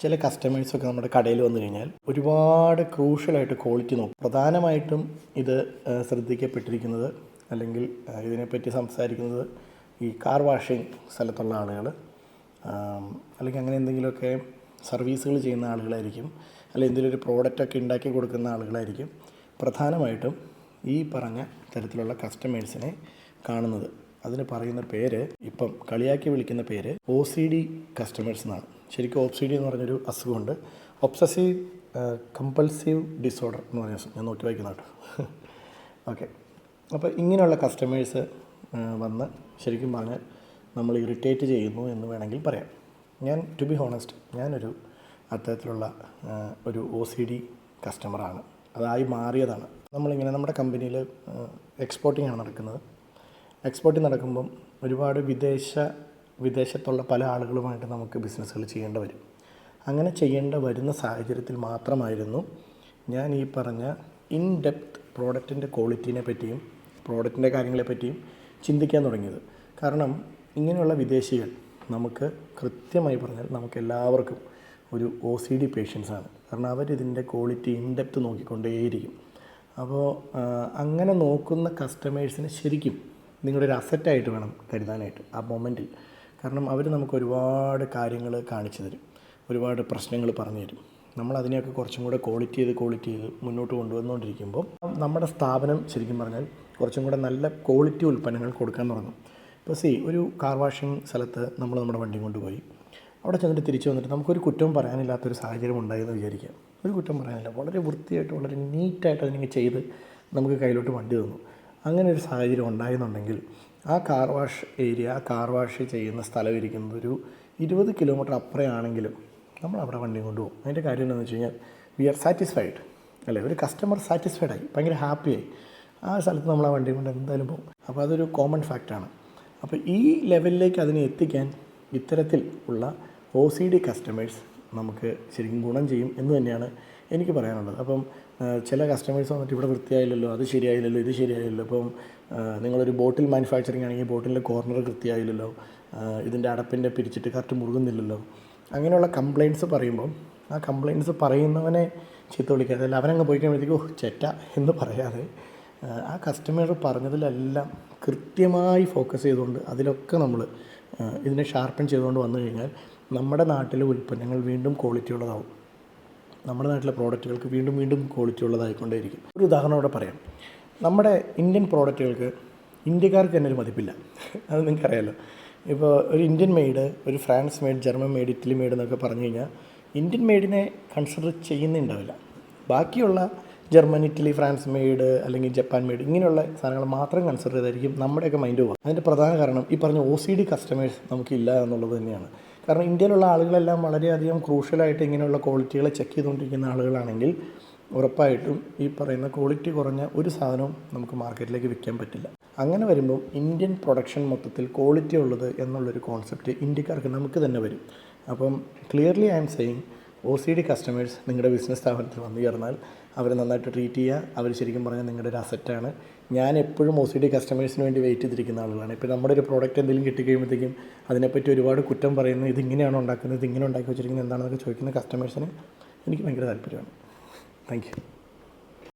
ചില കസ്റ്റമേഴ്സൊക്കെ നമ്മുടെ കടയിൽ വന്നു കഴിഞ്ഞാൽ ഒരുപാട് ക്രൂഷ്യലായിട്ട് ക്വാളിറ്റി നോക്കും. പ്രധാനമായിട്ടും ഇത് ശ്രദ്ധിക്കപ്പെട്ടിരിക്കുന്നത് അല്ലെങ്കിൽ ഇതിനെപ്പറ്റി സംസാരിക്കുന്നത് ഈ കാർ വാഷിംഗ് സ്ഥലത്തുള്ള ആളുകൾ അല്ലെങ്കിൽ അങ്ങനെ എന്തെങ്കിലുമൊക്കെ സർവീസുകൾ ചെയ്യുന്ന ആളുകളായിരിക്കും അല്ലെങ്കിൽ എന്തെങ്കിലും ഒരു പ്രോഡക്റ്റൊക്കെ ഉണ്ടാക്കി കൊടുക്കുന്ന ആളുകളായിരിക്കും പ്രധാനമായിട്ടും ഈ പറഞ്ഞ തരത്തിലുള്ള കസ്റ്റമേഴ്സിനെ കാണുന്നത്. അതിന് പറയുന്ന പേര് ഇപ്പം കളിയാക്കി വിളിക്കുന്ന പേര് ഒ സി ഡി കസ്റ്റമേഴ്സ് എന്നാണ്. ശരിക്കും ഓപ്സിഡി എന്ന് പറഞ്ഞൊരു അസുഖമുണ്ട്. ഒബ്സസീവ് കമ്പൾസീവ് ഡിസോർഡർ എന്ന് പറഞ്ഞ ഞാൻ നോക്കി വായിക്കുന്ന കേട്ടോ. ഓക്കെ. അപ്പോൾ ഇങ്ങനെയുള്ള കസ്റ്റമേഴ്സ് വന്ന് ശരിക്കും പറഞ്ഞാൽ നമ്മൾ ഇറിറ്റേറ്റ് ചെയ്യുന്നു എന്ന് വേണമെങ്കിൽ പറയാം. ഞാൻ ടു ബി ഹോണസ്റ്റ് ഞാനൊരു അത്തരത്തിലുള്ള ഒരു ഒ സി ഡി കസ്റ്റമറാണ്. അതായി മാറിയതാണ്. നമ്മളിങ്ങനെ നമ്മുടെ കമ്പനിയിൽ എക്സ്പോർട്ടിങ്ങാണ് നടക്കുന്നത്. എക്സ്പോർട്ടിങ് നടക്കുമ്പം ഒരുപാട് വിദേശ വിദേശത്തുള്ള പല ആളുകളുമായിട്ട് നമുക്ക് ബിസിനസ്സുകൾ ചെയ്യേണ്ടി വരും. അങ്ങനെ ചെയ്യേണ്ട വരുന്ന സാഹചര്യത്തിൽ മാത്രമായിരുന്നു ഞാൻ ഈ പറഞ്ഞ ഇൻ ഡെപ്ത് പ്രോഡക്റ്റിന്റെ ക്വാളിറ്റീനെ പറ്റിയും പ്രോഡക്റ്റിന്റെ കാര്യങ്ങളെ പറ്റിയും ചിന്തിക്കാൻ തുടങ്ങിയത്. കാരണം ഇങ്ങനെയുള്ള വിദേശികൾ നമുക്ക് കൃത്യമായി പറഞ്ഞാൽ നമുക്ക് എല്ലാവർക്കും ഒരു ഒ സി ഡി പേഷ്യൻസാണ് കാരണം അവരിതിന്റെ ക്വാളിറ്റി ഇൻ ഡെപ്ത് നോക്കിക്കൊണ്ടേയിരിക്കും. അപ്പോൾ അങ്ങനെ നോക്കുന്ന കസ്റ്റമേഴ്സിന് ശരിക്കും നിങ്ങളുടെ ഒരു അസറ്റായിട്ട് വേണം കരുതാനായിട്ട് ആ മൊമെന്റിൽ കാരണം അവർ നമുക്ക് ഒരുപാട് കാര്യങ്ങൾ കാണിച്ചു തരും ഒരുപാട് പ്രശ്നങ്ങൾ പറഞ്ഞു തരും. നമ്മൾ അതിനെയൊക്കെ കുറച്ചും കൂടെ ക്വാളിറ്റി ചെയ്ത് ക്വാളിറ്റി ചെയ്ത് മുന്നോട്ട് കൊണ്ടുവന്നുകൊണ്ടിരിക്കുമ്പോൾ നമ്മുടെ സ്ഥാപനം ശരിക്കും പറഞ്ഞാൽ കുറച്ചും കൂടെ നല്ല ക്വാളിറ്റി ഉൽപ്പന്നങ്ങൾ കൊടുക്കാൻ തുടങ്ങും. ഇപ്പോൾ സി ഒരു കാർ വാഷിംഗ് സ്ഥലത്ത് നമ്മൾ നമ്മുടെ വണ്ടി കൊണ്ടുപോയി. അവിടെ ചെന്നിട്ട് തിരിച്ചു വന്നിട്ട് നമുക്കൊരു കുറ്റവും പറയാനില്ലാത്തൊരു സാഹചര്യം ഉണ്ടായെന്ന് വിചാരിക്കാം. ഒരു കുറ്റം പറയാനില്ല. വളരെ വൃത്തിയായിട്ട് വളരെ നീറ്റായിട്ട് അതിനെ ചെയ്ത് നമുക്ക് കയ്യിലോട്ട് വണ്ടി തന്നു. അങ്ങനെ ഒരു സാഹചര്യം ഉണ്ടായെന്നുണ്ടെങ്കിൽ ആ കാർ വാഷ് ഏരിയ ആ കാർ വാഷ് ചെയ്യുന്ന സ്ഥലം ഇരിക്കുന്നത് ഒരു ഇരുപത് കിലോമീറ്റർ അപ്പുറയാണെങ്കിലും നമ്മൾ അവിടെ വണ്ടി കൊണ്ടുപോകും. അതിന്റെ കാര്യം എന്താണെന്ന് വെച്ച് കഴിഞ്ഞാൽ വി ആർ സാറ്റിസ്ഫൈഡ് അല്ലേ? ഒരു കസ്റ്റമർ സാറ്റിസ്ഫൈഡ് ആയി. ഭയങ്കര ഹാപ്പിയായി ആ സ്ഥലത്ത് നമ്മൾ ആ വണ്ടി കൊണ്ട് എന്തായാലും പോകും. അപ്പോൾ അതൊരു കോമൺ ഫാക്റ്റാണ് അപ്പോൾ ഈ ലെവലിലേക്ക് അതിനെ എത്തിക്കാൻ ഇത്തരത്തിൽ ഉള്ള ഒ സി ഡി കസ്റ്റമേഴ്സ് നമുക്ക് ശരിക്കും ഗുണം ചെയ്യും എന്ന് തന്നെയാണ് എനിക്ക് പറയാനുള്ളത്. അപ്പം ചില കസ്റ്റമേഴ്സ് വന്നിട്ട് ഇവിടെ വൃത്തിയായില്ലല്ലോ അത് ശരിയായില്ലല്ലോ ഇത് ശരിയായില്ലല്ലോ. ഇപ്പം നിങ്ങളൊരു ബോട്ടിൽ മാനുഫാക്ചറിങ് ആണെങ്കിൽ ബോട്ടിലിന്റെ കോർണർ വൃത്തിയായില്ലല്ലോ. ഇതിന്റെ അടപ്പിന്റെ പിരിച്ചിട്ട് കറക്റ്റ് മുറുകുന്നില്ലല്ലോ. അങ്ങനെയുള്ള കംപ്ലയിന്റ്സ് പറയുമ്പം ആ കംപ്ലയിന്റ്സ് പറയുന്നവനെ ചീത്ത വിളിക്കാതെ അല്ല അവനങ്ങ് പോയി കഴിയുമ്പോഴത്തേക്കും ചെറ്റ എന്ന് പറയാതെ ആ, കസ്റ്റമർ പറഞ്ഞതിലെല്ലാം കൃത്യമായി ഫോക്കസ് ചെയ്തുകൊണ്ട് അതിലൊക്കെ നമ്മൾ ഇതിനെ ഷാർപ്പൻ ചെയ്തുകൊണ്ട് വന്നു കഴിഞ്ഞാൽ നമ്മുടെ നാട്ടിലെ ഉൽപ്പന്നങ്ങൾ വീണ്ടും ക്വാളിറ്റി ഉള്ളതാവും. നമ്മുടെ നാട്ടിലെ പ്രോഡക്റ്റുകൾക്ക് വീണ്ടും വീണ്ടും ക്വാളിറ്റി ഉള്ളതായിക്കൊണ്ടേയിരിക്കും. ഒരു ഉദാഹരണം ഇവിടെ പറയാം. നമ്മുടെ ഇന്ത്യൻ പ്രോഡക്റ്റുകൾക്ക് ഇന്ത്യക്കാർക്ക് തന്നെ ഒരു മതിപ്പില്ല. അത് നിങ്ങൾക്കറിയാലോ. ഇപ്പോൾ ഒരു ഇന്ത്യൻ മെയ്ഡ് ഒരു France made German made Italy made എന്നൊക്കെ പറഞ്ഞു കഴിഞ്ഞാൽ ഇന്ത്യൻ മെയ്ഡിനെ കൺസിഡർ ചെയ്യുന്നുണ്ടാവില്ല. ബാക്കിയുള്ള ജർമ്മൻ ഇറ്റലി ഫ്രാൻസ് മെയ്ഡ് അല്ലെങ്കിൽ ജപ്പാൻ മെയ്ഡ് ഇങ്ങനെയുള്ള സാധനങ്ങൾ മാത്രം കൺസിഡർ ചെയ്തായിരിക്കും നമ്മുടെയൊക്കെ മൈൻഡ് പോകുക അതിന്റെ പ്രധാന കാരണം ഈ പറഞ്ഞ ഒ സി ഡി കസ്റ്റമേഴ്സ് നമുക്കില്ല എന്നുള്ളത് തന്നെയാണ്. കാരണം ഇന്ത്യയിലുള്ള ആളുകളെല്ലാം വളരെയധികം ക്രൂഷ്യലായിട്ട് ഇങ്ങനെയുള്ള ക്വാളിറ്റികളെ ചെക്ക് ചെയ്തുകൊണ്ടിരിക്കുന്ന ആളുകളാണെങ്കിൽ ഉറപ്പായിട്ടും ഈ പറയുന്ന ക്വാളിറ്റി കുറഞ്ഞ ഒരു സാധനവും നമുക്ക് മാർക്കറ്റിലേക്ക് വിൽക്കാൻ പറ്റില്ല. അങ്ങനെ വരുമ്പോൾ ഇന്ത്യൻ പ്രൊഡക്ഷൻ മൊത്തത്തിൽ ക്വാളിറ്റി ഉള്ളത് എന്നുള്ളൊരു കോൺസെപ്റ്റ് ഇന്ത്യക്കാർക്ക് നമുക്ക് തന്നെ വരും. അപ്പം clearly I'm saying O C D customers നിങ്ങളുടെ ബിസിനസ് സ്ഥാപനത്തിൽ വന്നു ചേർന്നാൽ അവരെ നന്നായിട്ട് ട്രീറ്റ് ചെയ്യുക. അവർ ശരിക്കും പറഞ്ഞാൽ നിങ്ങളുടെ ഒരു അസറ്റാണ് ഞാൻ എപ്പോഴും ഒ സി ഡി കസ്റ്റമേഴ്സിന് വേണ്ടി വെയിറ്റ് ചെയ്തിരിക്കുന്ന ആളുകളാണ്. ഇപ്പോൾ നമ്മുടെ ഒരു പ്രോഡക്റ്റ് എന്തെങ്കിലും കിട്ടിക്കഴിയുമ്പോഴത്തേക്കും അതിനെപ്പറ്റി ഒരുപാട് കുറ്റം പറയുന്നത് ഇത് ഇങ്ങനെയാണോ ഉണ്ടാക്കുന്നത് ഇതിങ്ങനെ ഉണ്ടാക്കി വെച്ചിരിക്കുന്നത് എന്താണെന്നൊക്കെ ചോദിക്കുന്ന കസ്റ്റമേഴ്സിന് എനിക്ക് ഭയങ്കര താല്പര്യമാണ്. Thank you